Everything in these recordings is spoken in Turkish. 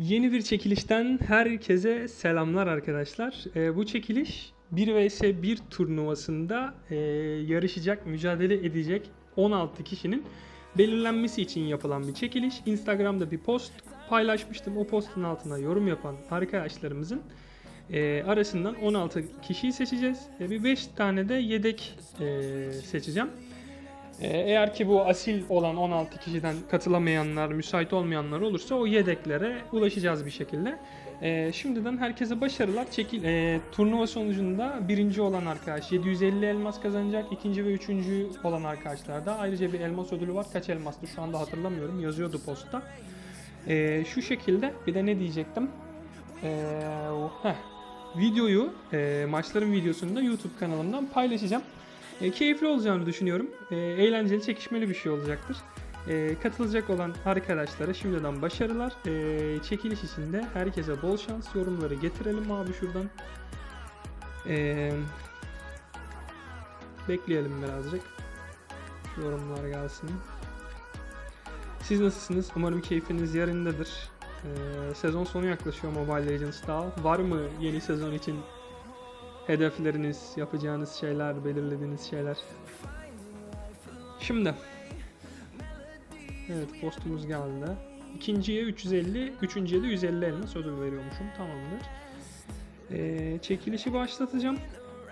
Yeni bir çekilişten herkese selamlar arkadaşlar. Ee, bu çekiliş 1 vs 1 turnuvasında e, yarışacak, mücadele edecek 16 kişinin belirlenmesi için yapılan bir çekiliş. Instagram'da bir post paylaşmıştım. O postun altına yorum yapan arkadaşlarımızın e, arasından 16 kişiyi seçeceğiz. E, bir 5 tane de yedek e, seçeceğim. Ee, Eğer ki bu asil olan 16 kişiden katılamayanlar, müsait olmayanlar olursa o yedeklere ulaşacağız bir şekilde. Ee, şimdiden herkese başarılar. Çekil, e, turnuva sonucunda birinci olan arkadaş 750 elmas kazanacak. İkinci ve üçüncü olan arkadaşlar da ayrıca bir elmas ödülü var. Kaç elmastı şu anda hatırlamıyorum. Yazıyordu postta. Ee, şu şekilde bir de ne diyecektim? O- heh, videoyu, e, maçların videosunu da YouTube kanalımdan paylaşacağım. E, keyifli olacağını düşünüyorum. E, eğlenceli, çekişmeli bir şey olacaktır. E, katılacak olan arkadaşlara şimdiden başarılar. E, çekiliş için de herkese bol şans. Yorumları getirelim abi şuradan. E, bekleyelim birazcık. Yorumlar gelsin. Siz nasılsınız? Umarım keyfiniz yerindedir. E, sezon sonu yaklaşıyor Mobile Legends'ta. Var mı yeni sezon için hedefleriniz, yapacağınız şeyler, belirlediğiniz şeyler. Şimdi. Evet postumuz geldi. İkinciye 350, üçüncüye de 150 elmas ödül veriyormuşum. Tamamdır. Ee, çekilişi başlatacağım.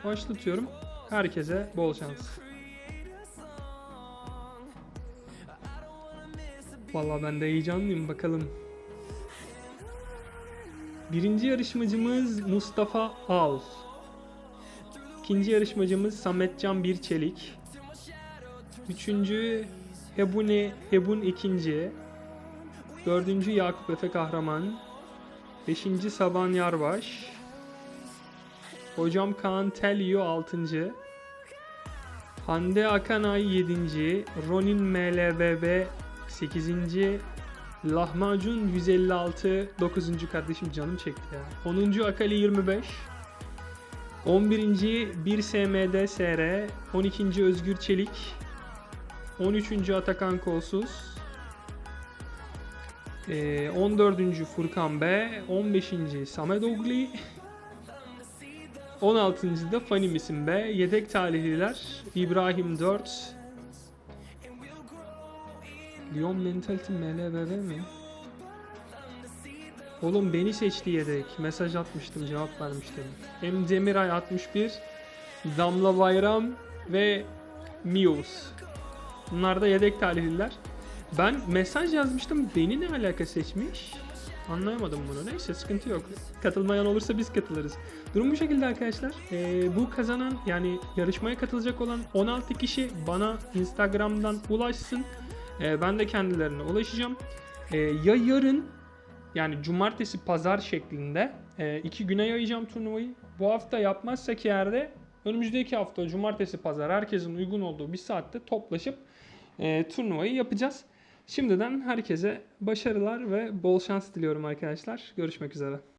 Başlatıyorum. Herkese bol şans. Vallahi ben de heyecanlıyım bakalım. Birinci yarışmacımız Mustafa Al. İkinci yarışmacımız Sametcan Birçelik. Üçüncü Hebune Hebun ikinci. Dördüncü Yakup Efe Kahraman. Beşinci Saban Yarbaş. Hocam Kaan Telio altıncı. Hande Akanay yedinci. Ronin MLBB sekizinci. Lahmacun 156 9. kardeşim canım çekti ya. 10. Akali 25. 11. 1 SMD SR, 12. Özgür Çelik, 13. Atakan Kolsuz, Ee, 14. Furkan B, 15. Samet Ogli, 16. da Fani Misin B, yedek talihliler İbrahim 4, Lyon Mentality MLBB mi? Oğlum beni seçti yedek. Mesaj atmıştım, cevap vermiştim. Hem Demiray 61, Damla Bayram ve Mios. Bunlar da yedek talihliler. Ben mesaj yazmıştım. Beni ne alaka seçmiş? Anlayamadım bunu. Neyse sıkıntı yok. Katılmayan olursa biz katılırız. Durum bu şekilde arkadaşlar. Ee, bu kazanan yani yarışmaya katılacak olan 16 kişi bana Instagram'dan ulaşsın. Ee, ben de kendilerine ulaşacağım. Ee, ya yarın yani cumartesi pazar şeklinde e, iki güne yayacağım turnuvayı. Bu hafta yapmazsak eğer de önümüzdeki hafta cumartesi pazar herkesin uygun olduğu bir saatte toplaşıp e, turnuvayı yapacağız. Şimdiden herkese başarılar ve bol şans diliyorum arkadaşlar. Görüşmek üzere.